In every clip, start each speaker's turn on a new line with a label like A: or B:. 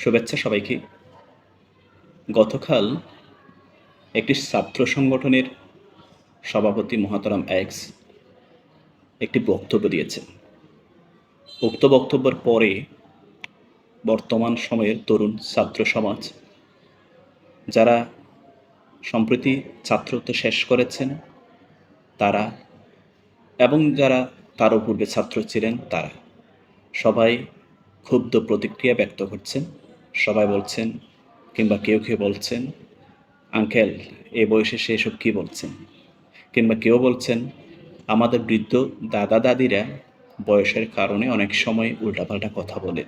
A: শুভেচ্ছা সবাইকে। গতকাল একটি ছাত্র সংগঠনের সভাপতি মহাতারাম এক্স একটি বক্তব্য দিয়েছেন। উক্ত বক্তব্যের পরে বর্তমান সময়ের তরুণ ছাত্র সমাজ, যারা সম্প্রতি ছাত্রত্ব শেষ করেছেন, তারা এবং যারা তারও পূর্বে ছাত্র ছিলেন, তারা সবাই ক্ষুব্ধ প্রতিক্রিয়া ব্যক্ত করছেন। সবাই বলছেন কিংবা কেউ কেউ বলছেন, আঙ্কেল, এ বয়সে সে এসব কী বলছেন? কিংবা কেউ বলছেন, আমাদের বৃদ্ধ দাদা দাদিরা বয়সের কারণে অনেক সময় উল্টাপাল্টা কথা বলে।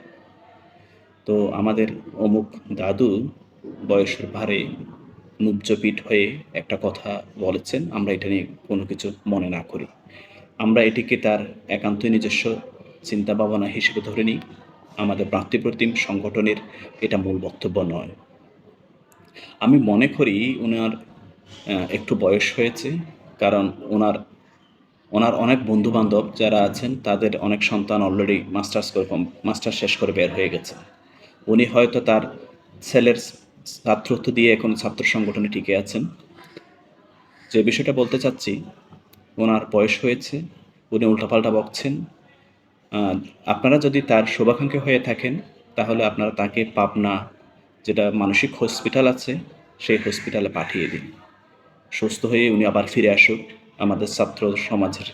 A: তো আমাদের অমুক দাদু বয়সের ভারে নুব্জপিট হয়ে একটা কথা বলেছেন, আমরা এটা নিয়ে কোনো কিছু মনে না করি। আমরা এটিকে তার একান্তই নিজস্ব চিন্তা ভাবনা হিসেবে ধরে নিই। আমাদের ভ্রাতৃপ্রতিম সংগঠনের এটা মূল বক্তব্য নয়। আমি মনে করি ওনার একটু বয়স হয়েছে, কারণ ওনার ওনার অনেক বন্ধু বান্ধব যারা আছেন, তাদের অনেক সন্তান অলরেডি মাস্টার্স করে মাস্টার শেষ করে বের হয়ে গেছে। উনি হয়তো তার ছেলের ছাত্রত্ব দিয়ে এখন ছাত্র সংগঠনে টিকে আছেন। যে বিষয়টা বলতে চাচ্ছি ওনার বয়স হয়েছে, উনি উল্টাপাল্টা বকছেন আপনারা যদি তার শুভাকাঙ্ক্ষী হয়ে থাকেন, তাহলে আপনারা তাকে পাবনা, যেটা মানসিক হসপিটাল আছে, সেই হসপিটালে পাঠিয়ে দিন। সুস্থ হয়ে উনি আবার ফিরে আসুক। আমাদের ছাত্র সমাজের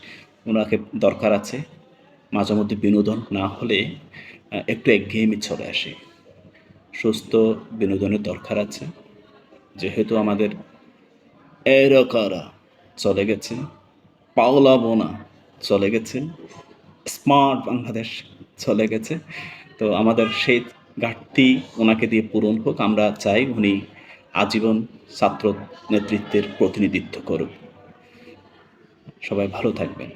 A: ওনাকে দরকার আছে। মাঝে মধ্যে বিনোদন না হলে একটু একঘেয়েমি চলে আসে। সুস্থ বিনোদনের দরকার আছে। যেহেতু আমাদের এরকারা চলে গেছে পাওলা বোনা চলে গেছে স্মার্ট বাংলাদেশ চলে গেছে। তো আমাদের সেই ঘাটতি ওনাকে দিয়ে পূরণ হোক, আমরা চাই উনি আজীবন ছাত্র নেতৃত্বের প্রতিনিধিত্ব করুক। সবাই ভালো থাকবেন।